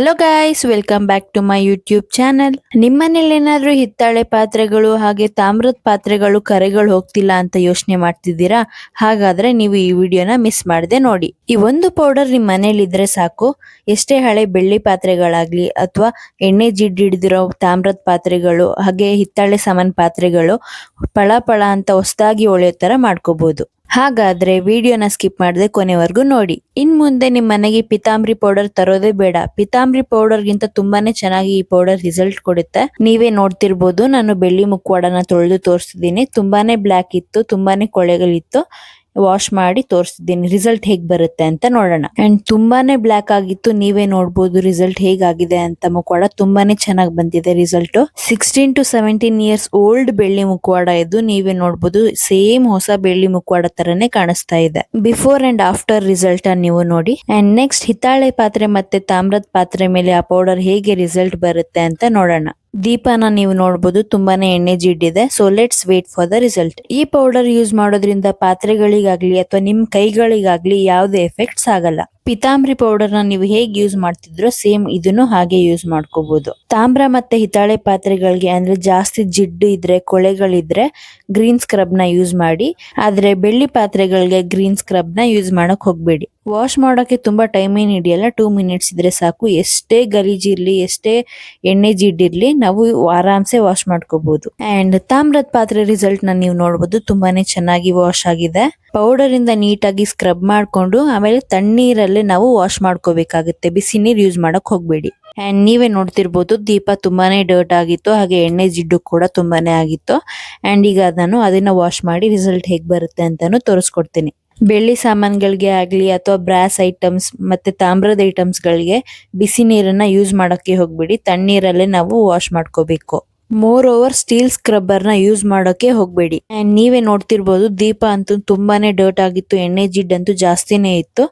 Hello guys welcome back to my YouTube channel ನಿಮ್ಮನೇಲಿ ಏನಾದ್ರೂ ಹಿತ್ತಾಳೆ ಪಾತ್ರೆಗಳು ಹಾಗೆ ತಾಮ್ರದ ಪಾತ್ರೆಗಳು, ಕರೆಗಳು ಹೋಗ್ತಿಲ್ಲ ಅಂತ ಯೋಚನೆ ಮಾಡ್ತಿದ್ದೀರಾ? ಹಾಗಾದ್ರೆ ನೀವು ಈ ವಿಡಿಯೋನ ಮಿಸ್ ಮಾಡದೆ ನೋಡಿ. ಈ ಒಂದು ಪೌಡರ್ ನಿಮ್ ಮನೇಲಿ ಇದ್ರೆ ಸಾಕು. ಎಷ್ಟೇ ಹಳೆ ಬೆಳ್ಳಿ ಪಾತ್ರೆಗಳಾಗ್ಲಿ ಅಥವಾ ಎಣ್ಣೆ ಜಿಡ್ ಹಿಡಿದಿರೋ ತಾಮ್ರದ ಪಾತ್ರೆಗಳು, ಹಾಗೆ ಹಿತ್ತಾಳೆ ಸಮನ್ ಪಾತ್ರೆಗಳು ಪಳ ಪಳ ಅಂತ ಹೊಸದಾಗಿ ಒಳೆಯೋ ತರ ಮಾಡ್ಕೋಬಹುದು ಹಾಗಾದ್ರೆ ವಿಡಿಯೋನ ಸ್ಕಿಪ್ ಮಾಡದೆ ಕೊನೆವರೆಗೂ ನೋಡಿ. ಇನ್ ಮುಂದೆ ನಿಮ್ಮ ಮನೆಗೆ ಪಿತಾಂಬರಿ ಪೌಡರ್ ತರೋದೇ ಬೇಡ. ಪಿತಾಂಬರಿ ಪೌಡರ್ ಗಿಂತ ತುಂಬಾನೇ ಚೆನ್ನಾಗಿ ಈ ಪೌಡರ್ ರಿಸಲ್ಟ್ ಕೊಡುತ್ತೆ. ನೀವೇ ನೋಡ್ತಿರ್ಬೋದು, ನಾನು ಬೆಳ್ಳಿ ಮುಖವಾಡನ ತೊಳೆದು ತೋರಿಸ್ತಿದ್ದೀನಿ ತುಂಬಾನೇ ಬ್ಲ್ಯಾಕ್ ಇತ್ತು, ತುಂಬಾನೇ ಕೊಳೆಗಳಿತ್ತು. ವಾಶ್ ಮಾಡಿ ತೋರಿಸಿದ್ದೀನಿ. ರಿಸಲ್ಟ್ ಹೇಗೆ ಬರುತ್ತೆ ಅಂತ ನೋಡೋಣ. ಅಂಡ್ ತುಂಬಾನೇ ಬ್ಲ್ಯಾಕ್ ಆಗಿತ್ತು. ನೀವೇ ನೋಡ್ಬೋದು ರಿಸಲ್ಟ್ ಹೇಗಾಗಿದೆ ಅಂತ ಮುಖವಾಡ. ತುಂಬಾನೇ ಚೆನ್ನಾಗಿ ಬಂದಿದೆ result sixteen to seventeen years old ಬೆಳ್ಳಿ ಮುಖವಾಡ ಇದು. ನೀವೇ ನೋಡ್ಬೋದು ಸೇಮ್ ಹೊಸ ಬೆಳ್ಳಿ ಮುಖವಾಡ ತರನೇ ಕಾಣಿಸ್ತಾ ಇದೆ. ಬಿಫೋರ್ ಅಂಡ್ ಆಫ್ಟರ್ ರಿಸಲ್ಟ್ ನೀವು ನೋಡಿ. ಅಂಡ್ ನೆಕ್ಸ್ಟ್ ಹಿತ್ತಾಳೆ ಪಾತ್ರೆ ಮತ್ತೆ ತಾಮ್ರದ ಪಾತ್ರೆ ಮೇಲೆ ಆ ಪೌಡರ್ ಹೇಗೆ ರಿಸಲ್ಟ್ ಬರುತ್ತೆ ಅಂತ ನೋಡೋಣ. ದೀಪನ ನೀವು ನೋಡಬಹುದು ತುಂಬಾನೇ ಎಣ್ಣೆ ಜಿಡ್ಡಿದೆ. So let's wait for the result ಈ ಪೌಡರ್ ಯೂಸ್ ಮಾಡೋದ್ರಿಂದ ಪಾತ್ರೆಗಳಿಗಾಗ್ಲಿ ಅಥವಾ ನಿಮ್ ಕೈಗಳಿಗಾಗ್ಲಿ ಯಾವುದೇ ಎಫೆಕ್ಟ್ಸ್ ಆಗಲ್ಲ. ಪಿತಾಂಬರಿ ಪೌಡರ್ನ ನೀವು ಹೇಗೆ ಯೂಸ್ ಮಾಡ್ತಿದ್ರೋ ಸೇಮ್ ಇದನ್ನು ಹಾಗೆ ಯೂಸ್ ಮಾಡ್ಕೋಬಹುದು ತಾಮ್ರ ಮತ್ತೆ ಹಿತ್ತಾಳೆ ಪಾತ್ರೆಗಳಿಗೆ ಅಂದ್ರೆ ಜಾಸ್ತಿ ಜಿಡ್ಡು ಇದ್ರೆ, ಕೊಳೆಗಳಿದ್ರೆ ಗ್ರೀನ್ ಸ್ಕ್ರಬ್ನ ಯೂಸ್ ಮಾಡಿ, ಆದ್ರೆ ಬೆಳ್ಳಿ ಪಾತ್ರೆಗಳಿಗೆ ಗ್ರೀನ್ ಸ್ಕ್ರಬ್ನ ಯೂಸ್ ಮಾಡಕ್ ಹೋಗ್ಬೇಡಿ. ವಾಶ್ ಮಾಡೋಕೆ ತುಂಬಾ ಟೈಮ್ ಏನ್ ಹಿಡಿಯಲ್ಲ ಟೂ ಮಿನಿಟ್ಸ್ ಇದ್ರೆ ಸಾಕು. ಎಷ್ಟೇ ಗಲೀಜಿರ್ಲಿ ಎಷ್ಟೇ ಎಣ್ಣೆ ಜಿಡ್ಡಿರ್ಲಿ ನಾವು ಆರಾಮ್ಸೆ ವಾಶ್ ಮಾಡ್ಕೋಬಹುದು ಅಂಡ್ ತಾಮ್ರದ ಪಾತ್ರೆ ರಿಸಲ್ಟ್ನ ನೀವು ನೋಡಬಹುದು ತುಂಬಾನೇ ಚೆನ್ನಾಗಿ ವಾಶ್ ಆಗಿದೆ. ಪೌಡರ್ ಇಂದ ನೀಟಾಗಿ ಸ್ಕ್ರಬ್ ಮಾಡ್ಕೊಂಡು, ಆಮೇಲೆ ತಣ್ಣೀರಲ್ಲೇ ನಾವು ವಾಶ್ ಮಾಡ್ಕೋಬೇಕಾಗುತ್ತೆ. ಬಿಸಿ ನೀರ್ ಯೂಸ್ ಮಾಡಕ್ ಹೋಗ್ಬೇಡಿ. ಅಂಡ್ ನೀವೇ ನೋಡ್ತಿರ್ಬೋದು, ದೀಪ ತುಂಬಾನೇ ಡರ್ಟ್ ಆಗಿತ್ತು, ಹಾಗೆ ಎಣ್ಣೆ ಜಿಡ್ಡು ಕೂಡ ತುಂಬಾನೇ ಆಗಿತ್ತು. ಅಂಡ್ ಈಗ ನಾನು ಅದನ್ನ ವಾಶ್ ಮಾಡಿ ರಿಸಲ್ಟ್ ಹೇಗ್ ಬರುತ್ತೆ ಅಂತಾನು ತೋರಿಸ್ಕೊಡ್ತೀನಿ. ಬೆಳ್ಳಿ ಸಾಮಾನುಗಳಿಗೆ ಆಗ್ಲಿ ಅಥವಾ ಬ್ರಾಸ್ ಐಟಮ್ಸ್ ಮತ್ತೆ ತಾಮ್ರದ ಐಟಮ್ಸ್ ಗಳಿಗೆ ಬಿಸಿ ನೀರನ್ನ ಯೂಸ್ ಮಾಡೋಕೆ ಹೋಗಬೇಡಿ. ತಣ್ಣೀರಲ್ಲೇ ನಾವು ವಾಶ್ ಮಾಡ್ಕೋಬೇಕು. ಮೋರ್ ಓವರ್ ಸ್ಟೀಲ್ ಸ್ಕ್ರಬ್ಬರ್ನ ಯೂಸ್ ಮಾಡೋಕೆ ಹೋಗ್ಬೇಡಿ. ಅಂಡ್ ನೀವೇ ನೋಡ್ತಿರ್ಬೋದು, ದೀಪ ಅಂತೂ ತುಂಬಾನೇ ಡರ್ಟ್ ಆಗಿತ್ತು, ಎಣ್ಣೆ ಜಿಡ್ ಅಂತೂ ಜಾಸ್ತಿನೇ ಇತ್ತು.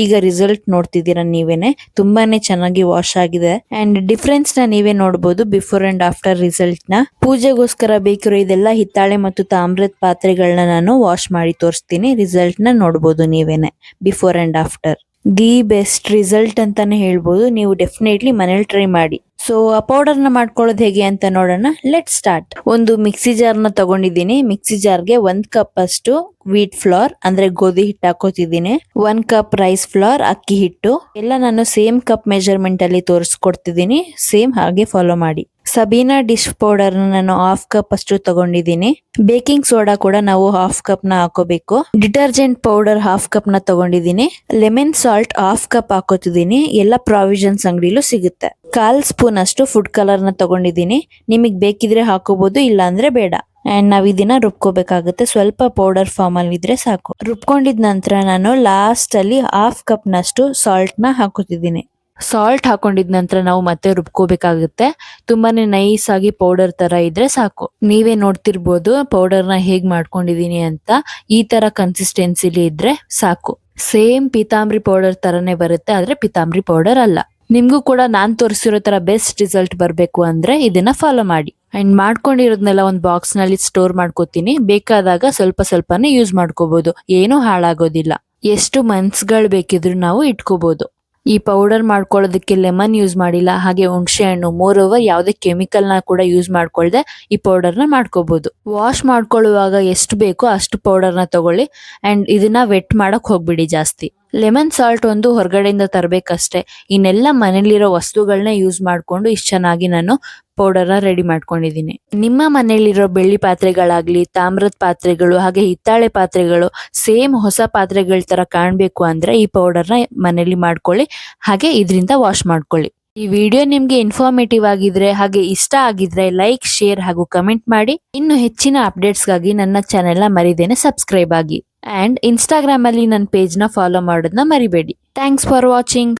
ಈಗ ರಿಸಲ್ಟ್ ನೋಡ್ತಿದ್ದೀರಾ ನೀವೇನೆ? ತುಂಬಾನೇ ಚೆನ್ನಾಗಿ ವಾಶ್ ಆಗಿದೆ. ಅಂಡ್ ಡಿಫ್ರೆನ್ಸ್ನ ನೀವೇ ನೋಡಬಹುದು ಬಿಫೋರ್ ಅಂಡ್ ಆಫ್ಟರ್ ರಿಸಲ್ಟ್ನ. ಪೂಜೆಗೋಸ್ಕರ ಬೇಕಿರೋ ಇದೆಲ್ಲ ಹಿತ್ತಾಳೆ ಮತ್ತು ತಾಮ್ರದ ಪಾತ್ರೆಗಳನ್ನ ನಾನು ವಾಶ್ ಮಾಡಿ ತೋರಿಸ್ತೀನಿ. ರಿಸಲ್ಟ್ನ ನೋಡಬಹುದು ನೀವೇನೆ before and after the best result ಅಂತಾನೆ ಹೇಳ್ಬೋದು. ನೀವು ಡೆಫಿನೆಟ್ಲಿ ಮನೇಲಿ ಟ್ರೈ ಮಾಡಿ. ಸೊ ಆ ಪೌಡರ್ನ ಮಾಡ್ಕೊಳ್ಳೋದು ಹೇಗೆ ಅಂತ ನೋಡೋಣ. ಲೆಟ್ ಸ್ಟಾರ್ಟ್ ಒಂದು ಮಿಕ್ಸಿ ಜಾರ್ನ ತಗೊಂಡಿದ್ದೀನಿ. ಮಿಕ್ಸಿ ಜಾರ್ಗೆ ಒಂದ್ ಕಪ್ ಅಷ್ಟು ವೀಟ್ ಫ್ಲೋರ್ ಅಂದ್ರೆ ಗೋಧಿ ಹಿಟ್ಟು ಹಾಕೋತಿದ್ದೀನಿ. ಒನ್ ಕಪ್ ರೈಸ್ ಫ್ಲೋರ್ ಅಕ್ಕಿ ಹಿಟ್ಟು. ಎಲ್ಲ ನಾನು ಸೇಮ್ ಕಪ್ ಮೆಜರ್ಮೆಂಟ್ ಅಲ್ಲಿ ತೋರಿಸ್ಕೊಡ್ತಿದ್ದೀನಿ. ಸೇಮ್ ಹಾಗೆ ಫಾಲೋ ಮಾಡಿ. ಸಬೀನಾ ಡಿಶ್ ಪೌಡರ್ ನಾನು ಹಾಫ್ ಕಪ್ ಅಷ್ಟು ತಗೊಂಡಿದ್ದೀನಿ. ಬೇಕಿಂಗ್ ಸೋಡಾ ಕೂಡ ನಾವು ಹಾಫ್ ಕಪ್ನ ಹಾಕೋಬೇಕು. ಡಿಟರ್ಜೆಂಟ್ ಪೌಡರ್ ಹಾಫ್ ಕಪ್ನ ತಗೊಂಡಿದ್ದೀನಿ. ಲೆಮನ್ ಸಾಲ್ಟ್ ಹಾಫ್ ಕಪ್ ಹಾಕೋತಿದ್ದೀನಿ. ಎಲ್ಲ ಪ್ರಾವಿಷನ್ಸ್ ಅಂಗಡಿಲೂ ಸಿಗುತ್ತೆ. ಕಾಲ್ ಸ್ಪೂನ್ ಅಷ್ಟು ಫುಡ್ ಕಲರ್ನ ತಗೊಂಡಿದ್ದೀನಿ. ನಿಮಗೆ ಬೇಕಿದ್ರೆ ಹಾಕೋಬಹುದು ಇಲ್ಲ ಅಂದ್ರೆ ಬೇಡ. ಆ್ಯಂಡ್ ನಾವು ಇದನ್ನ ರುಬ್ಕೋಬೇಕಾಗುತ್ತೆ. ಸ್ವಲ್ಪ ಪೌಡರ್ ಫಾರ್ಮ್ ಅಲ್ಲಿ ಇದ್ರೆ ಸಾಕು. ರುಬ್ಕೊಂಡಿದ ನಂತರ ನಾನು ಲಾಸ್ಟ್ ಅಲ್ಲಿ ಹಾಫ್ ಕಪ್ ನಷ್ಟು ಸಾಲ್ಟ್ನ ಹಾಕೋತಿದ್ದೀನಿ. ಸಾಲ್ಟ್ ಹಾಕೊಂಡಿದ ನಂತರ ನಾವು ಮತ್ತೆ ರುಬ್ಕೋಬೇಕಾಗುತ್ತೆ. ತುಂಬಾನೇ ನೈಸ್ ಆಗಿ ಪೌಡರ್ ತರ ಇದ್ರೆ ಸಾಕು. ನೀವೇ ನೋಡ್ತಿರ್ಬೋದು ಪೌಡರ್ನ ಹೇಗ್ ಮಾಡ್ಕೊಂಡಿದೀನಿ ಅಂತ. ಈ ತರ ಕನ್ಸಿಸ್ಟೆನ್ಸಿಲಿ ಇದ್ರೆ ಸಾಕು. ಸೇಮ್ ಪೀತಾಂಬರಿ ಪೌಡರ್ ತರನೇ ಬರುತ್ತೆ, ಆದ್ರೆ ಪೀತಾಂಬರಿ ಪೌಡರ್ ಅಲ್ಲ. ನಿಮ್ಗೂ ಕೂಡ ನಾನು ತೋರಿಸಿರೋ ತರ ಬೆಸ್ಟ್ ರಿಸಲ್ಟ್ ಬರಬೇಕು ಅಂದ್ರೆ ಇದನ್ನ ಫಾಲೋ ಮಾಡಿ. ಅಂಡ್ ಮಾಡ್ಕೊಂಡಿರೋದನ್ನೆಲ್ಲ ಒಂದು ಬಾಕ್ಸ್ನಲ್ಲಿ ಸ್ಟೋರ್ ಮಾಡ್ಕೋತೀನಿ. ಬೇಕಾದಾಗ ಸ್ವಲ್ಪ ಸ್ವಲ್ಪನೇ ಯೂಸ್ ಮಾಡ್ಕೋಬೋದು. ಏನು ಹಾಳಾಗೋದಿಲ್ಲ. ಎಷ್ಟು ಮಂತ್ಸ್ಗಳು ಬೇಕಿದ್ರು ನಾವು ಇಟ್ಕೋಬೋದು. ಈ ಪೌಡರ್ ಮಾಡ್ಕೊಳ್ಳೋದಕ್ಕೆ ಲೆಮನ್ ಯೂಸ್ ಮಾಡಿಲ್ಲ, ಹಾಗೆ ಹುಣಸೆ ಹಣ್ಣು ಮೋರ್ ಓವರ್ ಯಾವುದೇ ಕೆಮಿಕಲ್ನ ಕೂಡ ಯೂಸ್ ಮಾಡ್ಕೊಳ್ಳದೆ ಈ ಪೌಡರ್ನ ಮಾಡ್ಕೋಬಹುದು ವಾಶ್ ಮಾಡ್ಕೊಳ್ಳುವಾಗ ಎಷ್ಟು ಬೇಕೋ ಅಷ್ಟು ಪೌಡರ್ನ ತಗೊಳ್ಳಿ. ಅಂಡ್ ಇದನ್ನ ವೆಟ್ ಮಾಡಕ್ ಹೋಗ್ಬಿಡಿ ಜಾಸ್ತಿ. ಲೆಮನ್ ಸಾಲ್ಟ್ ಒಂದು ಹೊರಗಡೆಯಿಂದ ತರಬೇಕಷ್ಟೇ. ಇನ್ನೆಲ್ಲ ಮನೇಲಿರೋ ವಸ್ತುಗಳನ್ನ ಯೂಸ್ ಮಾಡ್ಕೊಂಡು ಇಷ್ಟು ಚೆನ್ನಾಗಿ ನಾನು ಪೌಡರ್ನ ರೆಡಿ ಮಾಡ್ಕೊಂಡಿದ್ದೀನಿ. ನಿಮ್ಮ ಮನೆಯಲ್ಲಿರೋ ಬೆಳ್ಳಿ ಪಾತ್ರೆಗಳಾಗ್ಲಿ, ತಾಮ್ರದ ಪಾತ್ರೆಗಳು, ಹಾಗೆ ಹಿತ್ತಾಳೆ ಪಾತ್ರೆಗಳು ಸೇಮ್ ಹೊಸ ಪಾತ್ರೆಗಳ ಥರ ಕಾಣಬೇಕು ಅಂದ್ರೆ ಈ ಪೌಡರ್ನ ಮನೇಲಿ ಮಾಡ್ಕೊಳ್ಳಿ, ಹಾಗೆ ಇದರಿಂದ ವಾಶ್ ಮಾಡ್ಕೊಳ್ಳಿ. ಈ ವಿಡಿಯೋ ನಿಮಗೆ ಇನ್ಫಾರ್ಮೇಟಿವ್ ಆಗಿದ್ರೆ, ಹಾಗೆ ಇಷ್ಟ ಆಗಿದ್ರೆ ಲೈಕ್ ಶೇರ್ ಹಾಗೂ ಕಮೆಂಟ್ ಮಾಡಿ. ಇನ್ನು ಹೆಚ್ಚಿನ ಅಪ್ಡೇಟ್ಸ್ಗಾಗಿ ನನ್ನ ಚಾನೆಲ್ನ ಮರಿದೇನೆ ಸಬ್ಸ್ಕ್ರೈಬ್ ಆಗಿ. ಅಂಡ್ ಇನ್ಸ್ಟಾಗ್ರಾಮ್ ಅಲ್ಲಿ ನನ್ನ ಪೇಜ್ನ ಫಾಲೋ ಮಾಡೋದನ್ನ ಮರಿಬೇಡಿ. Thanks for watching